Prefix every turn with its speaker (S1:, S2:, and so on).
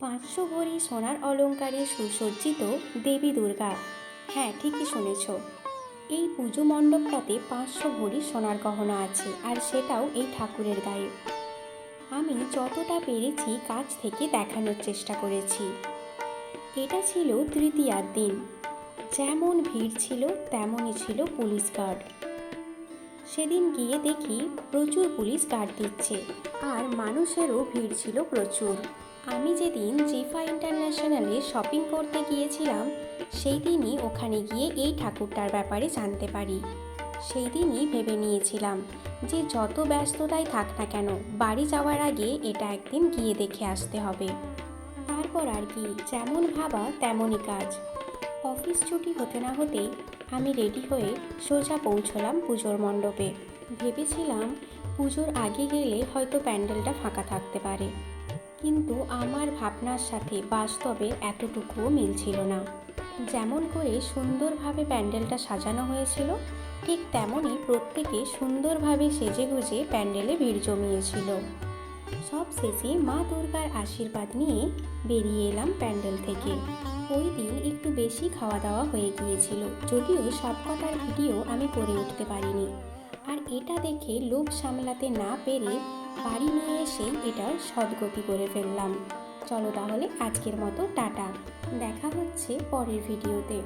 S1: পাঁচশো ভরি সোনার অলঙ্কারে সুসজ্জিত দেবী দুর্গা। হ্যাঁ ঠিকই শুনেছ। এই পুজো মণ্ডপটাতে পাঁচশো ভরি সোনার গহনা আছে, আর সেটাও এই ঠাকুরের গায়ে। আমি যতটা পেরেছি কাছ থেকে দেখানোর চেষ্টা করেছি। এটা ছিল তৃতীয়ার দিন। যেমন ভিড় ছিল, তেমনই ছিল পুলিশ গার্ড। সেদিন গিয়ে দেখি প্রচুর পুলিশ গার্ড দিচ্ছে, আর মানুষেরও ভিড় ছিল প্রচুর। আমি যেদিন জিফা ইন্টারন্যাশনালে শপিং করতে গিয়েছিলাম সেই দিনই ওখানে গিয়ে এই ঠাকুরটার ব্যাপারে জানতে পারি। সেই দিনই ভেবে নিয়েছিলাম যে যত ব্যস্ততাই থাক না কেন, বাড়ি যাওয়ার আগে এটা একদিন গিয়ে দেখে আসতে হবে। তারপর আর কি, যেমন ভাবা তেমনই কাজ। অফিস ছুটি হতে না হতেই আমি রেডি হয়ে সোজা পৌঁছলাম পুজোর মণ্ডপে। ভেবেছিলাম পুজোর আগে গেলে হয়তো প্যান্ডেলটা ফাঁকা থাকতে পারে। কিন্তু আমার ভাবনার সাথে বাস্তবে এতটুকুও মিল ছিল না। যেমন করে সুন্দরভাবে প্যান্ডেলটা সাজানো হয়েছিল, ঠিক তেমনই প্রত্যেকে সুন্দরভাবে সেজে গুজে প্যান্ডেলে ভিড় জমিয়েছিল। সব শেষে মা দুর্গার আশীর্বাদ নিয়ে বেরিয়ে এলাম প্যান্ডেল থেকে। ওই দিন একটু বেশি খাওয়া দাওয়া হয়ে গিয়েছিল, যদিও সব কটার ভিডিও আমি করে উঠতে পারিনি। আর এটা দেখে লোভ সামলাতে না পেরে বাড়ি নিয়ে এসে এটার সদ্গতি করে ফেললাম। চলো তাহলে আজকের মতো টাটা। দেখা হচ্ছে পরের ভিডিওতে।